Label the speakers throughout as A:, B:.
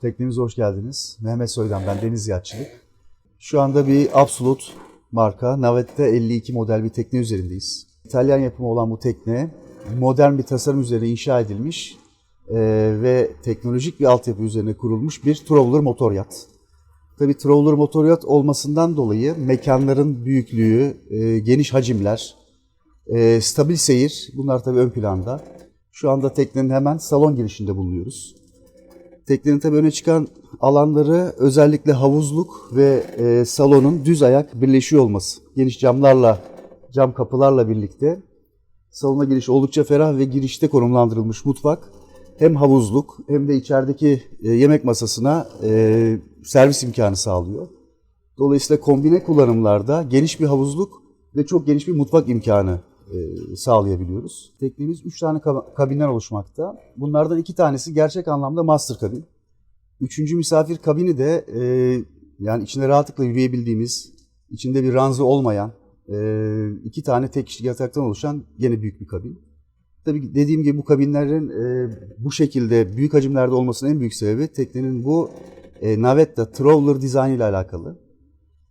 A: Teknemize hoş geldiniz. Mehmet Soydan ben Deniz Yatçılık. Şu anda bir Absolute marka Navette 52 model bir tekne üzerindeyiz. İtalyan yapımı olan bu tekne modern bir tasarım üzerine inşa edilmiş eee, ve teknolojik bir altyapı üzerine kurulmuş bir trawler motor yat. Tabii trawler motor yat olmasından dolayı mekanların büyüklüğü, eee, geniş hacimler, eee, stabil seyir bunlar tabii ön planda. Şu anda teknenin hemen salon girişinde bulunuyoruz. Teknenin tabii öne çıkan alanları özellikle havuzluk ve e, salonun düz ayak birleşiyor olması. Geniş camlarla, cam kapılarla birlikte salona giriş oldukça ferah ve girişte konumlandırılmış mutfak hem havuzluk hem de içerideki e, yemek masasına e, servis imkanı sağlıyor. Dolayısıyla kombine kullanımlarda geniş bir havuzluk ve çok geniş bir mutfak imkanı e, sağlayabiliyoruz. Teknemiz 3 tane kab- kabinden oluşmakta. Bunlardan iki tanesi gerçek anlamda master kabin. Üçüncü misafir kabini de e, yani içinde rahatlıkla yürüyebildiğimiz, içinde bir ranzı olmayan e, iki tane tek kişilik yataktan oluşan gene büyük bir kabin. Tabii dediğim gibi bu kabinlerin e, bu şekilde büyük hacimlerde olmasının en büyük sebebi teknenin bu e, Navetta Trawler dizaynı ile alakalı.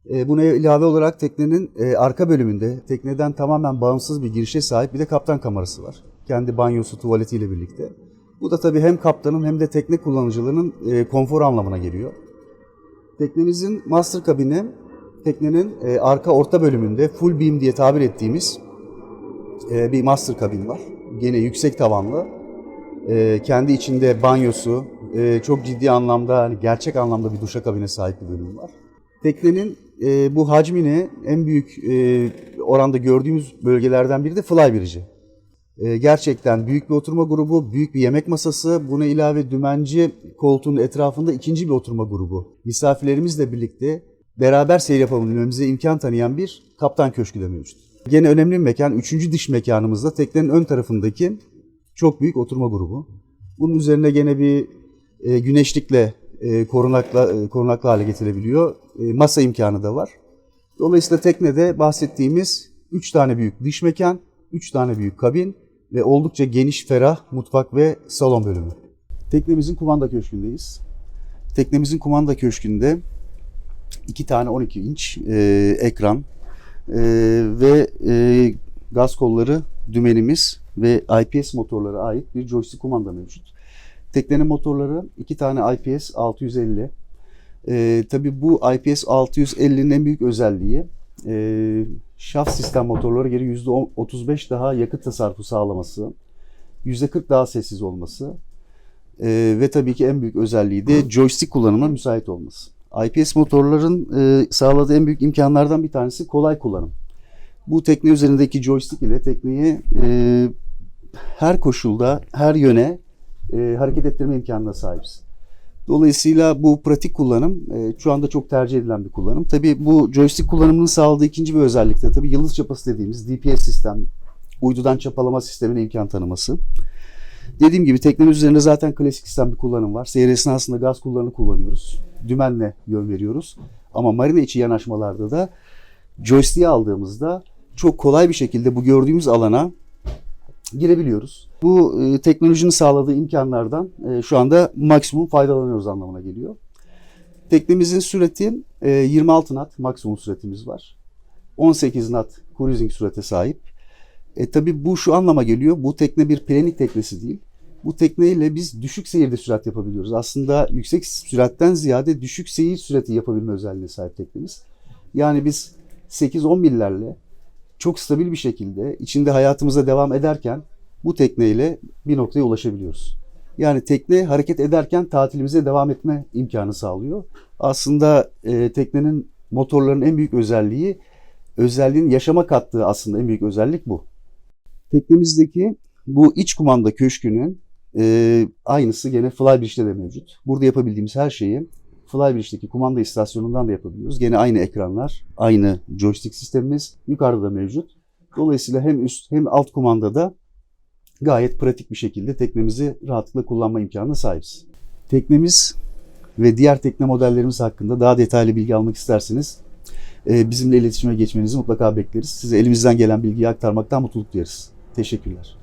A: E, buna ilave olarak teknenin e, arka bölümünde tekneden tamamen bağımsız bir girişe sahip bir de kaptan kamerası var. Kendi banyosu, tuvaletiyle birlikte. Bu da tabii hem kaptanın hem de tekne kullanıcılarının e, konfor anlamına geliyor. Teknemizin master kabini teknenin e, arka orta bölümünde full beam diye tabir ettiğimiz bir master kabin var. Gene yüksek tavanlı. Kendi içinde banyosu, çok ciddi anlamda, hani gerçek anlamda bir duşakabine sahip bir bölüm var. Teknenin e, bu hacmini en büyük e, oranda gördüğümüz bölgelerden biri de Flybridge'i. E, gerçekten büyük bir oturma grubu, büyük bir yemek masası, buna ilave dümenci koltuğunun etrafında ikinci bir oturma grubu. Misafirlerimizle birlikte beraber seyir yapabilmemize imkan tanıyan bir kaptan köşkü de mevcut. Gene önemli bir mekan, üçüncü dış mekanımızda teknenin ön tarafındaki çok büyük oturma grubu. Bunun üzerine gene bir e, güneşlikle e, korunakla, e, korunaklı hale getirebiliyor. E, masa imkanı da var. Dolayısıyla teknede bahsettiğimiz 3 tane büyük dış mekan, 3 tane büyük kabin ve oldukça geniş, ferah mutfak ve salon bölümü. Teknemizin kumanda köşkündeyiz. Teknemizin kumanda köşkünde iki tane 12 inç e, ekran e, ve e, gaz kolları dümenimiz ve IPS motorlara ait bir joystick kumanda mevcut. Teknenin motorları iki tane IPS 650. Ee, tabii bu IPS 650'nin en büyük özelliği e, şaft sistem motorları geri %35 daha yakıt tasarrufu sağlaması, %40 daha sessiz olması e, ve tabii ki en büyük özelliği de joystick kullanımına müsait olması. IPS motorların e, sağladığı en büyük imkanlardan bir tanesi kolay kullanım. Bu tekne üzerindeki joystick ile tekneyi e, her koşulda, her yöne e, hareket ettirme imkanına sahibiz. Dolayısıyla bu pratik kullanım e, şu anda çok tercih edilen bir kullanım. Tabii bu joystick kullanımının sağladığı ikinci bir özellik de tabii yıldız çapası dediğimiz DPS sistem, uydudan çapalama sistemine imkan tanıması. Dediğim gibi teknenin üzerinde zaten klasik sistem bir kullanım var. Seyir esnasında gaz kullanımı kullanıyoruz. Dümenle yön veriyoruz. Ama marina içi yanaşmalarda da joystick'i aldığımızda çok kolay bir şekilde bu gördüğümüz alana girebiliyoruz. Bu e, teknolojinin sağladığı imkanlardan e, şu anda maksimum faydalanıyoruz anlamına geliyor. Teknemizin sürati e, 26 knot maksimum süratimiz var. 18 knot cruising sürate sahip. E, tabii bu şu anlama geliyor. Bu tekne bir planik teknesi değil. Bu tekneyle biz düşük seyirde sürat yapabiliyoruz. Aslında yüksek süratten ziyade düşük seyir sürati yapabilme özelliğine sahip teknemiz. Yani biz 8-10 millerle çok stabil bir şekilde içinde hayatımıza devam ederken bu tekneyle bir noktaya ulaşabiliyoruz. Yani tekne hareket ederken tatilimize devam etme imkanı sağlıyor. Aslında e, teknenin motorların en büyük özelliği özelliğin yaşama kattığı aslında en büyük özellik bu. Teknemizdeki bu iç kumanda köşkünün e, aynısı gene Flybridge'de de mevcut. Burada yapabildiğimiz her şeyi Flybridge'deki kumanda istasyonundan da yapabiliyoruz. Gene aynı ekranlar, aynı joystick sistemimiz yukarıda da mevcut. Dolayısıyla hem üst hem alt kumandada gayet pratik bir şekilde teknemizi rahatlıkla kullanma imkanına sahibiz. Teknemiz ve diğer tekne modellerimiz hakkında daha detaylı bilgi almak isterseniz e, bizimle iletişime geçmenizi mutlaka bekleriz. Size elimizden gelen bilgiyi aktarmaktan mutluluk duyarız. Teşekkürler.